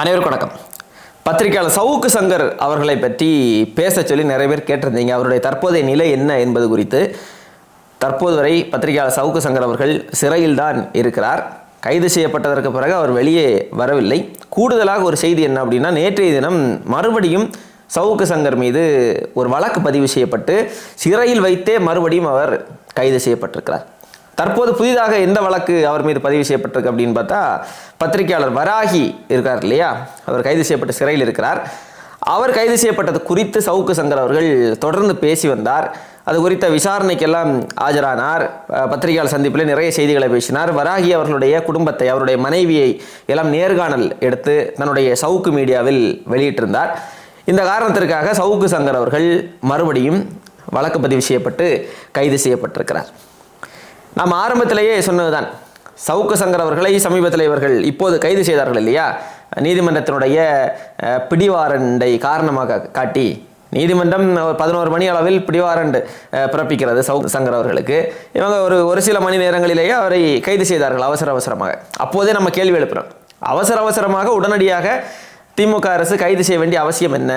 அனைவருக்கும் வணக்கம். பத்திரிகையாளர் சவுக்கு சங்கர் அவர்களை பற்றி பேச சொல்லி நிறைய பேர் கேட்டிருந்தீங்க. அவருடைய தற்போதைய நிலை என்ன என்பது குறித்து. தற்போது வரை பத்திரிகையாளர் சவுக்கு சங்கர் அவர்கள் சிறையில் தான் இருக்கிறார். கைது செய்யப்பட்டதற்கு பிறகு அவர் வெளியே வரவில்லை. கூடுதலாக ஒரு செய்தி என்ன அப்படின்னா நேற்றைய தினம் மறுபடியும் சவுக்கு சங்கர் மீது ஒரு வழக்கு பதிவு செய்யப்பட்டு சிறையில் வைத்தே மறுபடியும் அவர் கைது செய்யப்பட்டிருக்கிறார். தற்போது புதிதாக எந்த வழக்கு அவர் மீது பதிவு செய்யப்பட்டிருக்கு அப்படின்னு பார்த்தா பத்திரிகையாளர் வராகி இருக்கார் இல்லையா? அவர் கைது செய்யப்பட்ட சிறையில் இருக்கிறார். அவர் கைது செய்யப்பட்டது குறித்து சவுக்கு சங்கர் அவர்கள் தொடர்ந்து பேசி வந்தார். அது குறித்த விசாரணைக்கெல்லாம் ஆஜரானார். பத்திரிகையாளர் சந்திப்பில் நிறைய செய்திகளை பேசினார். வராகி அவர்களுடைய குடும்பத்தை அவருடைய மனைவியை எல்லாம் நேர்காணல் எடுத்து தன்னுடைய சவுக்கு மீடியாவில் வெளியிட்டிருந்தார். இந்த காரணத்திற்காக சவுக்கு சங்கர் அவர்கள் மறுபடியும் வழக்கு பதிவு செய்யப்பட்டு கைது செய்யப்பட்டிருக்கிறார். நாம் ஆரம்பத்திலேயே சொன்னதுதான். சவுக்கு சங்கர் அவர்களை சமீபத்தில் இவர்கள் இப்போது கைது செய்தார்கள் இல்லையா? நீதிமன்றத்தினுடைய பிடிவாரண்டை காரணமாக காட்டி நீதிமன்றம் ஒரு பதினோரு மணி அளவில் பிடிவாரண்ட் பிறப்பிக்கிறது சவுக்கு சங்கர் அவர்களுக்கு. இவங்க ஒரு ஒரு சில மணி நேரங்களிலேயே அவரை கைது செய்தார்கள் அவசர அவசரமாக. அப்போதே நம்ம கேள்வி எழுப்புறோம். அவசர அவசரமாக உடனடியாக திமுக அரசு கைது செய்ய வேண்டிய அவசியம் என்ன?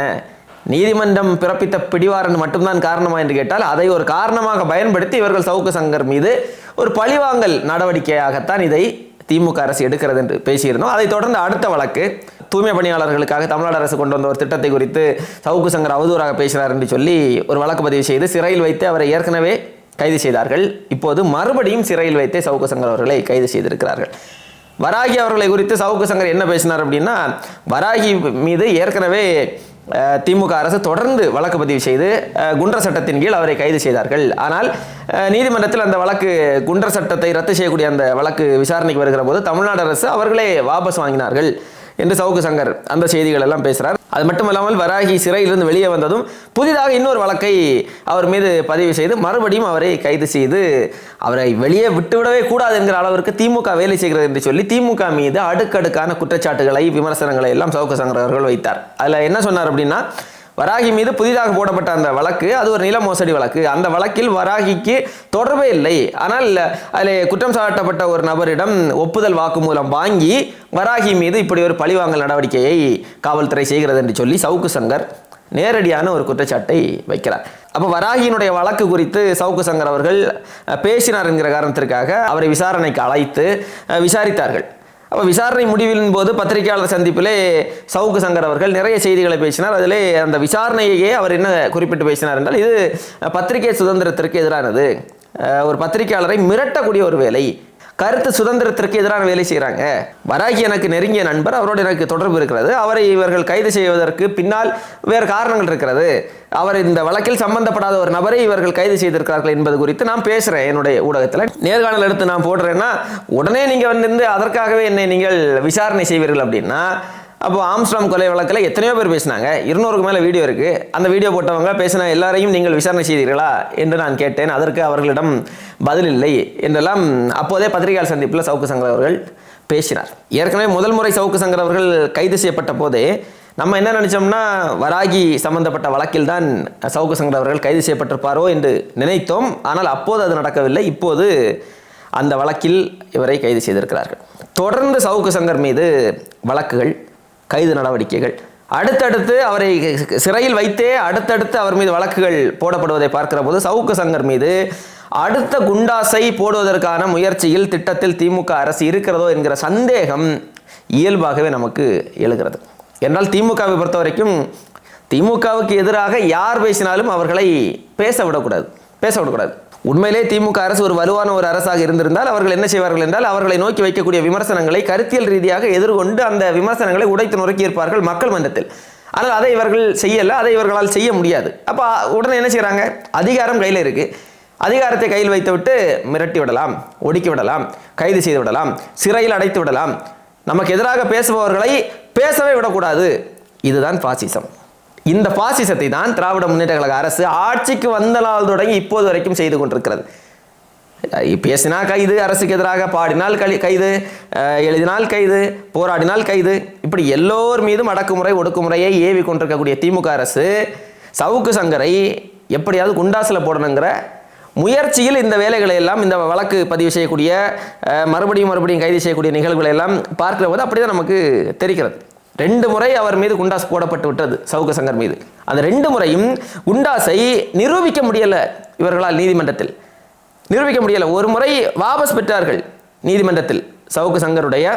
நீதிமன்றம் பிறப்பித்த பிடிவாரன் மட்டும்தான் காரணமா என்று கேட்டால் அதை ஒரு காரணமாக பயன்படுத்தி இவர்கள் சவுக்கு சங்கர் மீது ஒரு பழிவாங்கல் நடவடிக்கையாகத்தான் இதை திமுக அரசு எடுக்கிறது என்று பேசியிருந்தோம். அதைத் தொடர்ந்து அடுத்த வழக்கு தூய்மை பணியாளர்களுக்காக தமிழ்நாடு அரசு கொண்டு வந்த ஒரு திட்டத்தை குறித்து சவுக்கு சங்கர் அவதூறாக பேசினார் என்று சொல்லி ஒரு வழக்கு பதிவு செய்து சிறையில் வைத்து அவரை ஏற்கனவே கைது செய்தார்கள். இப்போது மறுபடியும் சிறையில் வைத்தே சவுக்கு சங்கர் அவர்களை கைது செய்திருக்கிறார்கள். வராகி அவர்களை குறித்து சவுக்கு சங்கர் என்ன பேசினார் அப்படின்னா வராகி மீது ஏற்கனவே திமுக அரசு தொடர்ந்து வழக்கு பதிவு செய்து குண்டர் சட்டத்தின் கீழ் அவரை கைது செய்தார்கள். ஆனால் நீதிமன்றத்தில் அந்த வழக்கு குண்டர் சட்டத்தை ரத்து செய்யக்கூடிய அந்த வழக்கு விசாரணைக்கு வருகிற போது தமிழ்நாடு அரசு அவர்களே வாபஸ் வாங்கினார்கள் என்று சவுக்கு சங்கர் அந்த செய்திகள் எல்லாம் பேசுகிறார் அது மட்டும் இல்லாமல் வராகி சிறையிலிருந்து வெளியே வந்ததும் புதிதாக இன்னொரு வழக்கை அவர் மீது பதிவு செய்து மறுபடியும் அவரை கைது செய்து அவரை வெளியே விட்டுவிடவே கூடாது என்கிற அளவிற்கு திமுக வேலை செய்கிறது என்று சொல்லி திமுக மீது அடுக்கடுக்கான குற்றச்சாட்டுகளை விமர்சனங்களை எல்லாம் சவுக்கு சங்கர் அவர்கள் வைத்தார். அதில் என்ன சொன்னார் அப்படின்னா வராகி மீது புதிதாக போடப்பட்ட அந்த வழக்கு அது ஒரு நில மோசடி வழக்கு. அந்த வழக்கில் வராகிக்கு தொடர்பே இல்லை. ஆனால் அதில் குற்றம் சாட்டப்பட்ட ஒரு நபரிடம் ஒப்புதல் வாக்குமூலம் வாங்கி வராகி மீது இப்படி ஒரு பழிவாங்கல் நடவடிக்கையை காவல்துறை செய்கிறது என்று சொல்லி சவுக்கு சங்கர் நேரடியான ஒரு குற்றச்சாட்டை வைக்கிறார். அப்போ வராகியினுடைய வழக்கு குறித்து சவுக்கு சங்கர் அவர்கள் பேசினார் என்கிற காரணத்திற்காக அவரை விசாரணைக்கு அழைத்து விசாரித்தார்கள். அப்போ விசாரணை முடிவின் போது பத்திரிகையாளர் சந்திப்பிலே சவுக்கு சங்கர் அவர்கள் நிறைய செய்திகளை பேசினார். அதிலே அந்த விசாரணையையே அவர் என்ன குறிப்பிட்டு பேசினார் என்றால் இது பத்திரிகை சுதந்திரத்திற்கு எதிரானது. ஒரு பத்திரிகையாளரை மிரட்டக்கூடிய ஒரு வேலை. கருத்து சுதந்திரத்திற்கு எதிரான வேலை செய்கிறாங்க வராகி எனக்கு நெருங்கிய நண்பர் அவரோடு எனக்கு தொடர்பு இருக்கிறது. அவரை இவர்கள் கைது செய்வதற்கு பின்னால் வேறு காரணங்கள் இருக்கிறது. அவர் இந்த வழக்கில் சம்பந்தப்படாத ஒரு நபரை இவர்கள் கைது செய்திருக்கிறார்கள் என்பது குறித்து நான் பேசுகிறேன் என்னுடைய ஊடகத்தில். நேர்காணல் எடுத்து நான் போடுறேன்னா உடனே நீங்கள் வந்து அதற்காகவே என்னை நீங்கள் விசாரணை செய்வீர்கள் அப்படின்னா அப்போ ஆம்ஸ்ட்ராம் கொலை வழக்கில் எத்தனையோ பேர் பேசினாங்க. இருநூறுக்கு மேலே வீடியோ இருக்குது அந்த வீடியோ போட்டவங்க பேசின எல்லாரையும் நீங்கள் விசாரணை செய்தீர்களா என்று நான் கேட்டேன். அதற்கு அவர்களிடம் பதில் இல்லை என்றெல்லாம் அப்போதே பத்திரிகையாளர் சந்திப்பில் சவுக்கு சங்கர் அவர்கள் பேசினார். ஏற்கனவே முதல் முறை சவுக்கு சங்கர் அவர்கள் கைது செய்யப்பட்ட போதே நம்ம என்ன நினச்சோம்னா வராகி சம்பந்தப்பட்ட வழக்கில் தான் சவுக்கு சங்கர் அவர்கள் கைது செய்யப்பட்டிருப்பாரோ என்று நினைத்தோம். ஆனால் அப்போது அது நடக்கவில்லை. இப்போது அந்த வழக்கில் இவரை கைது செய்திருக்கிறார்கள். தொடர்ந்து சவுக்கு சங்கர் மீது வழக்குகள் கைது நடவடிக்கைகள். அடுத்தடுத்து அவரை சிறையில் வைத்தே அடுத்தடுத்து அவர் மீது வழக்குகள் போடப்படுவதை பார்க்கிற போது சவுக்கு சங்கர் மீது அடுத்த குண்டாசை போடுவதற்கான முயற்சியில் திட்டத்தில் திமுக அரசு இருக்கிறதோ என்கிற சந்தேகம் இயல்பாகவே நமக்கு எழுகிறது. என்றால் திமுகவை பொறுத்த வரைக்கும் திமுகவுக்கு எதிராக யார் பேசினாலும் அவர்களை பேச விடக்கூடாது. பேச விடக்கூடாது. உண்மையிலே திமுக அரசு ஒரு வலுவான ஒரு அரசாக இருந்திருந்தால் அவர்கள் என்ன செய்வார்கள் என்றால் அவர்களை நோக்கி வைக்கக்கூடிய விமர்சனங்களை கருத்தியல் ரீதியாக எதிர்கொண்டு அந்த விமர்சனங்களை உடைத்து நொறுக்கி இருப்பார்கள் மக்கள் மன்றத்தில். ஆனால் அதை இவர்கள் செய்யல அதை இவர்களால் செய்ய முடியாது. அப்போ உடனே என்ன செய்கிறாங்க அதிகாரம் கையில் இருக்கு. அதிகாரத்தை கையில் வைத்து விட்டு மிரட்டி விடலாம் ஒடுக்கி விடலாம் கைது செய்து விடலாம் சிறையில் அடைத்து விடலாம். நமக்கு எதிராக பேசுபவர்களை பேசவே விடக்கூடாது. இதுதான் பாசிசம். இந்த பாசிசத்தை தான் திராவிட முன்னேற்ற கழக அரசு ஆட்சிக்கு வந்த நாள் தொடங்கி இப்போது வரைக்கும் செய்து கொண்டிருக்கிறது. அஹ் பேசினா கைது அரசுக்கு எதிராக பாடினால் கழி கைது எழுதினால் கைது போராடினால் கைது. இப்படி எல்லோர் மீதும் அடக்குமுறை ஒடுக்குமுறையை ஏவி கொண்டிருக்கக்கூடிய திமுக அரசு சவுக்கு சங்கரை எப்படியாவது குண்டாசில் போடணுங்கிற முயற்சியில் இந்த வேலைகளை எல்லாம் இந்த வழக்கு பதிவு செய்யக்கூடிய மறுபடியும் மறுபடியும் கைது செய்யக்கூடிய நிகழ்வுகளை எல்லாம் பார்க்கிற போது அப்படிதான் நமக்கு தெரிகிறது. ரெண்டு முறை அவர் மீது குண்டாஸ் போடப்பட்டு விட்டது சவுக்கு சங்கர் மீது. அந்த ரெண்டு முறையும் குண்டாஸை நிரூபிக்க முடியலை இவர்களால் நீதிமன்றத்தில். நிரூபிக்க முடியலை. ஒரு முறை வாபஸ் பெற்றார்கள் நீதிமன்றத்தில் சவுக்கு சங்கருடைய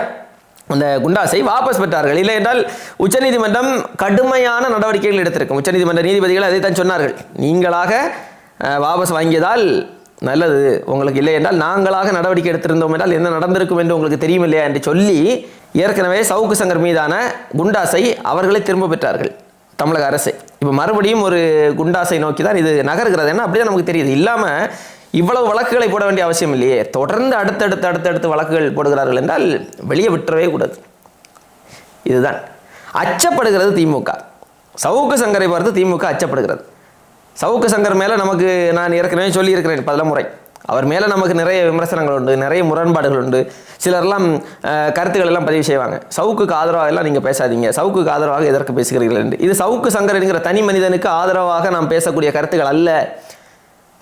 அந்த குண்டாசை வாபஸ் பெற்றார்கள். இல்லை என்றால் உச்சநீதிமன்றம் கடுமையான நடவடிக்கைகள் எடுத்திருக்கும். உச்சநீதிமன்ற நீதிபதிகள் அதை தான் சொன்னார்கள். நீங்களாக வாபஸ் வாங்கியதால் நல்லது. உங்களுக்கு இல்லை என்றால் நாங்களாக நடவடிக்கை எடுத்திருந்தோம் என்றால் என்ன நடந்திருக்கும் என்று உங்களுக்கு தெரியும் இல்லையா என்று சொல்லி ஏற்கனவே சவுக்கு சங்கர் மீதான குண்டாசை அவர்களே திரும்ப பெற்றார்கள் தமிழக அரசு. இப்போ மறுபடியும் ஒரு குண்டாசை நோக்கி தான் இது நகர்கிறது. ஏன்னா அப்படியே நமக்கு தெரியுது. இல்லாமல் இவ்வளவு வழக்குகளை போட வேண்டிய அவசியம் இல்லையே. தொடர்ந்து அடுத்தடுத்து அடுத்தடுத்து வழக்குகள் போடுகிறார்கள் என்றால் வெளியே விட்டுறவே கூடாது. இதுதான். அச்சப்படுகிறது திமுக. சவுக்கு சங்கரை பார்த்து திமுக அச்சப்படுகிறது. சவுக்கு சங்கர் மேலே நமக்கு நான் ஏற்கனவே சொல்லியிருக்கிறேன் பல முறை அவர் மேலே நமக்கு நிறைய விமர்சனங்கள் உண்டு நிறைய முரண்பாடுகள் உண்டு. சிலர்லாம் கருத்துக்கள் எல்லாம் பதிவு செய்வாங்க. சவுக்குக்கு ஆதரவாக எல்லாம் நீங்கள் பேசாதீங்க. சவுக்குக்கு ஆதரவாக எதற்கு பேசுகிறீர்கள் என்று. இது சவுக்கு சங்கர் என்கிற தனி மனிதனுக்கு ஆதரவாக நாம் பேசக்கூடிய கருத்துக்கள் அல்ல.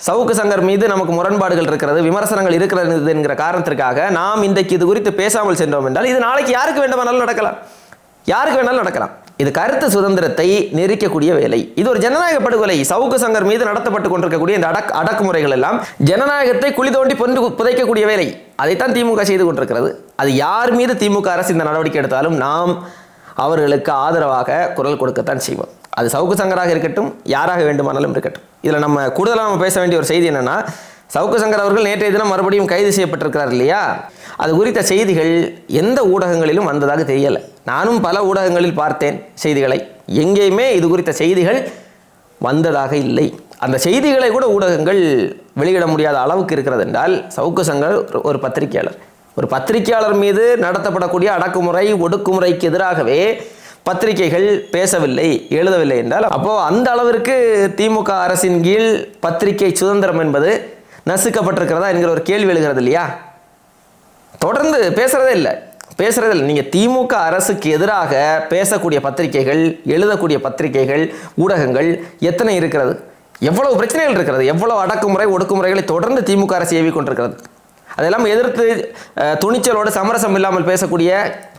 சவுக்கு சங்கர் மீது நமக்கு முரண்பாடுகள் இருக்கிறது விமர்சனங்கள் இருக்கிறது என்கிற காரணத்திற்காக நாம் இன்றைக்கு இது குறித்து பேசாமல் சென்றோம் என்றால் இது நாளைக்கு யாருக்கு வேண்டுமானாலும் நடக்கலாம். யாருக்கு வேணாலும் நடக்கலாம். இது கருத்து சுதந்திரத்தை நெரிக்கக்கூடிய வேலை. இது ஒரு ஜனநாயக படுகொலை. சவுக்கு சங்கர் மீது நடத்தப்பட்டு கொண்டிருக்கக்கூடிய இந்த அடக் அடக்குமுறைகள் எல்லாம் ஜனநாயகத்தை குழி தோண்டி பொன்று புதைக்கக்கூடிய வேலை. அதைத்தான் திமுக செய்து கொண்டிருக்கிறது. அது யார் மீது திமுக அரசு இந்த நடவடிக்கை எடுத்தாலும் நாம் அவர்களுக்கு ஆதரவாக குரல் கொடுக்கத்தான் செய்வோம். அது சவுக்கு சங்கராக இருக்கட்டும் யாராக வேண்டுமானாலும் இருக்கட்டும். இதில் நம்ம கூடுதலாக நம்ம பேச வேண்டிய ஒரு செய்தி என்னென்னா சவுக்கு சங்கர் அவர்கள் நேற்றைய தினம் மறுபடியும் கைது செய்யப்பட்டிருக்கிறார் இல்லையா? அது குறித்த செய்திகள் எந்த ஊடகங்களிலும் வந்ததாக தெரியலை. நானும் பல ஊடகங்களில் பார்த்தேன் செய்திகளை. எங்கேயுமே இது குறித்த செய்திகள் வந்ததாக இல்லை. அந்த செய்திகளை கூட ஊடகங்கள் வெளியிட முடியாத அளவுக்கு இருக்கிறது என்றால் சவுக்கு சங்கர் ஒரு- பத்திரிகையாளர். ஒரு பத்திரிகையாளர் மீது நடத்தப்படக்கூடிய அடக்குமுறை ஒடுக்குமுறைக்கு எதிராகவே பத்திரிகைகள் பேசவில்லை எழுதவில்லை என்றால் அப்போ அந்த அளவிற்கு திமுக அரசின் கீழ் பத்திரிகை சுதந்திரம் என்பது நசுக்கப்பட்டிருக்கிறதா என்கிற ஒரு கேள்வி எழுகிறது இல்லையா? தொடர்ந்து பேசுறதே இல்லை. பேசுறதே நீங்கள் திமுக அரசுக்கு எதிராக பேசக்கூடிய பத்திரிகைகள் எழுதக்கூடிய பத்திரிகைகள் ஊடகங்கள் எத்தனை இருக்கிறது? எவ்வளவு பிரச்சனைகள் இருக்கிறது? எவ்வளவு அடக்குமுறை ஒடுக்குமுறைகளை தொடர்ந்து திமுக அரசு ஏவி கொண்டிருக்கிறது. அதெல்லாம் எதிர்த்து துணிச்சலோடு சமரசம் இல்லாமல் பேசக்கூடிய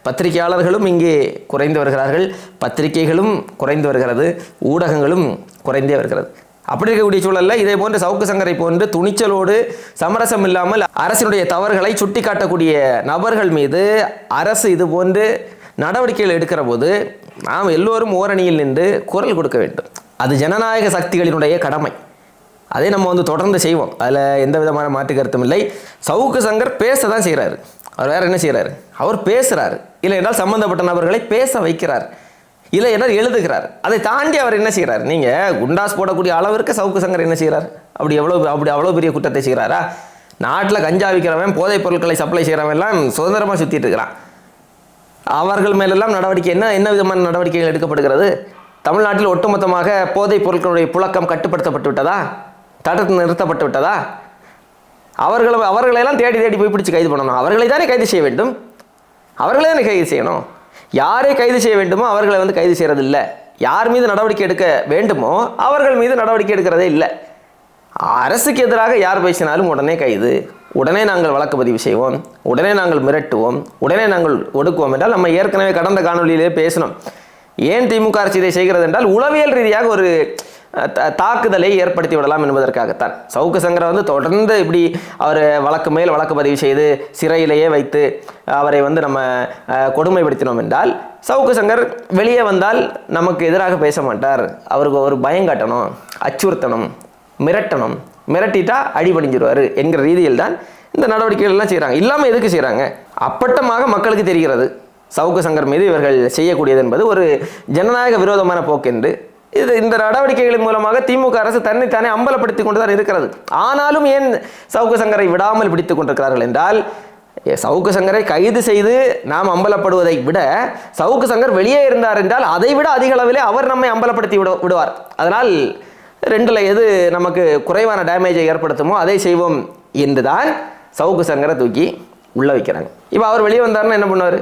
பத்திரிகையாளர்களும் இங்கே குறைந்து வருகிறார்கள். பத்திரிகைகளும் குறைந்து வருகிறது. ஊடகங்களும் குறைந்தே வருகிறது. அப்படி இருக்கக்கூடிய சூழலில் இதே போன்ற சவுக்கு சங்கரை போன்று துணிச்சலோடு சமரசம் இல்லாமல் அரசினுடைய தவறுகளை சுட்டிக்காட்டக்கூடிய நபர்கள் மீது அரசு இது போன்று நடவடிக்கைகள் எடுக்கிற போது நாம் எல்லோரும் ஓரணியில் நின்று குரல் கொடுக்க வேண்டும். அது ஜனநாயக சக்திகளினுடைய கடமை. அதை நம்ம வந்து தொடர்ந்து செய்வோம். அதில் எந்த விதமான மாற்று கருத்தும் இல்லை. சவுக்கு சங்கர் பேச தான் செய்கிறாரு அவர் வேறு என்ன செய்கிறாரு அவர் பேசுகிறாரு இல்லை என்றால் சம்மந்தப்பட்ட நபர்களை பேச வைக்கிறார். இல்லை என்றால் எழுதுகிறார். அதை தாண்டி அவர் என்ன செய்கிறார்? நீங்கள் குண்டாஸ் போடக்கூடிய அளவிற்கு சவுக்கு சங்கர் என்ன செய்கிறார்? அப்படி எவ்வளோ அப்படி அவ்வளோ பெரிய குற்றத்தை செய்கிறாரா? நாட்டில் கஞ்சா விற்கிறவன் போதைப் பொருட்களை சப்ளை செய்கிறவன் எல்லாம் சுதந்திரமாக சுற்றிட்டு இருக்கிறான். அவர்கள் மேலெல்லாம் நடவடிக்கை என்ன என்ன விதமான நடவடிக்கைகள் எடுக்கப்படுகிறது? தமிழ்நாட்டில் ஒட்டுமொத்தமாக போதைப் பொருட்களுடைய புழக்கம் கட்டுப்படுத்தப்பட்டு விட்டதா? தடுத்து நிறுத்தப்பட்டு விட்டதா? அவர்களை அவர்களையெல்லாம் தேடி தேடி போய் பிடிச்சி கைது பண்ணணும். அவர்களை தானே கைது செய்ய வேண்டும்? அவர்களே தானே கைது செய்யணும்? யாரை கைது செய்ய வேண்டுமோ அவர்களை வந்து கைது செய்கிறது இல்லை யார் மீது நடவடிக்கை எடுக்க வேண்டுமோ அவர்கள் மீது நடவடிக்கை எடுக்கிறதே இல்லை. அரசுக்கு எதிராக யார் பேசினாலும் உடனே கைது. உடனே நாங்கள் வழக்கு பதிவு செய்வோம். உடனே நாங்கள் மிரட்டுவோம். உடனே நாங்கள் ஒடுக்குவோம் என்றால் நம்ம ஏற்கனவே கடந்த காணொலியிலே பேசினோம். ஏன் திமுக அரசு இதை செய்கிறது என்றால் உளவியல் ரீதியாக ஒரு தாக்குதலை ஏற்படுத்தி விடலாம் என்பதற்காகத்தான். சவுக்கு சங்கரை வந்து தொடர்ந்து இப்படி அவர் வழக்கு மேல் வழக்கு பதிவு செய்து சிறையிலேயே வைத்து அவரை வந்து நம்ம கொடுமைப்படுத்தினோம் என்றால் சவுக்கு சங்கர் வெளியே வந்தால் நமக்கு எதிராக பேச மாட்டார். அவருக்கு ஒரு பயம் காட்டணும் அச்சுறுத்தணும் மிரட்டணும். மிரட்டிட்டா அடிபடிஞ்சிருவார் என்கிற ரீதியில் தான் இந்த நடவடிக்கைகள்லாம் செய்கிறாங்க இல்லாமல் எதுக்கு செய்கிறாங்க அப்பட்டமாக மக்களுக்கு தெரிகிறது. சவுக்கு சங்கர் மீது இவர்கள் செய்யக்கூடியது என்பது ஒரு ஜனநாயக விரோதமான போக்கு என்று இது இந்த நடவடிக்கைகளின் மூலமாக திமுக அரசு தன்னை தானே அம்பலப்படுத்தி கொண்டு தான் இருக்கிறது. ஆனாலும் ஏன் சவுக்கு சங்கரை விடாமல் பிடித்துக் கொண்டிருக்கிறார்கள் என்றால் சவுக்கு சங்கரை கைது செய்து நாம் அம்பலப்படுவதை விட சவுக்கு சங்கர் வெளியே இருந்தார் என்றால் அதை விட அதிக அளவிலே அவர் நம்மை அம்பலப்படுத்தி விட விடுவார். அதனால் ரெண்டுல எது நமக்கு குறைவான டேமேஜை ஏற்படுத்துமோ அதை செய்வோம் என்றுதான் சவுக்கு சங்கரை தூக்கி உள்ள வைக்கிறாங்க. இப்போ அவர் வெளியே வந்தார்னா என்ன பண்ணுவார்?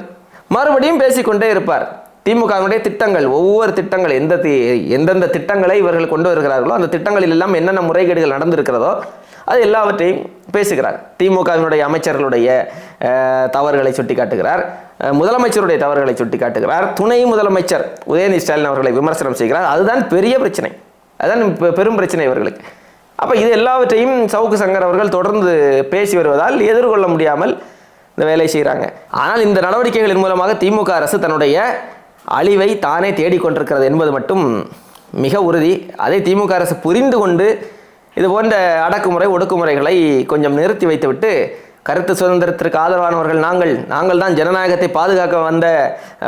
மறுபடியும் பேசிக்கொண்டே இருப்பார். திமுகவினுடைய திட்டங்கள் ஒவ்வொரு திட்டங்கள் எந்த தி- எந்தெந்த திட்டங்களை இவர்கள் கொண்டு வருகிறார்களோ அந்த திட்டங்களில் எல்லாம் என்னென்ன முறைகேடுகள் நடந்திருக்கிறதோ அது எல்லாவற்றையும் பேசுகிறார். திமுகவினுடைய அமைச்சர்களுடைய தவறுகளை சுட்டி காட்டுகிறார் முதலமைச்சருடைய தவறுகளை சுட்டிக்காட்டுகிறார். துணை முதலமைச்சர் உதயநிதி ஸ்டாலின் அவர்களை விமர்சனம் செய்கிறார். அதுதான் பெரிய பிரச்சனை. அதுதான் பெரும் பிரச்சனை இவர்களுக்கு. அப்போ இது எல்லாவற்றையும் சவுக்கு சங்கர் அவர்கள் தொடர்ந்து பேசி வருவதால் எதிர்கொள்ள முடியாமல் இந்த வேலை செய்கிறாங்க ஆனால் இந்த நடவடிக்கைகளின் மூலமாக திமுக அரசு தன்னுடைய அழிவை தானே தேடிக்கொண்டிருக்கிறது என்பது மட்டும் மிக உறுதி. அதை திமுக அரசு புரிந்து கொண்டு இது போன்ற அடக்குமுறை ஒடுக்குமுறைகளை கொஞ்சம் நிறுத்தி வைத்துவிட்டு கருத்து சுதந்திரத்திற்கு ஆதரவானவர்கள் நாங்கள் நாங்கள் தான் ஜனநாயகத்தை பாதுகாக்க வந்த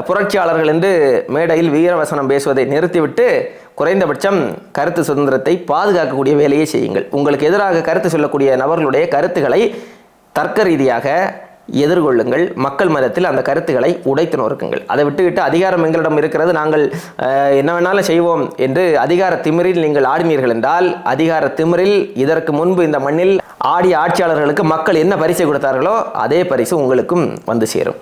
புரட்சியாளர்கள் என்று மேடையில் வீரவசனம் பேசுவதை நிறுத்திவிட்டு குறைந்தபட்சம் கருத்து சுதந்திரத்தை பாதுகாக்கக்கூடிய வேலையை செய்யுங்கள். உங்களுக்கு எதிராக கருத்து சொல்லக்கூடிய நபர்களுடைய கருத்துக்களை தர்க்க ரீதியாக எதிர்கொள்ளுங்கள். மக்கள் மதத்தில் அந்த கருத்துக்களை உடைத்து நொறுக்குங்கள் அதை விட்டுவிட்டு அதிகாரம் எங்களிடம் இருக்கிறது. நாங்கள் என்ன வேணாலும் செய்வோம் என்று அதிகார திமிரில் நீங்கள் ஆடினீர்கள் என்றால் அதிகார திமிரில் இதற்கு முன்பு இந்த மண்ணில் ஆடிய ஆட்சியாளர்களுக்கு மக்கள் என்ன பரிசை கொடுத்தார்களோ அதே பரிசு உங்களுக்கும் வந்து சேரும்.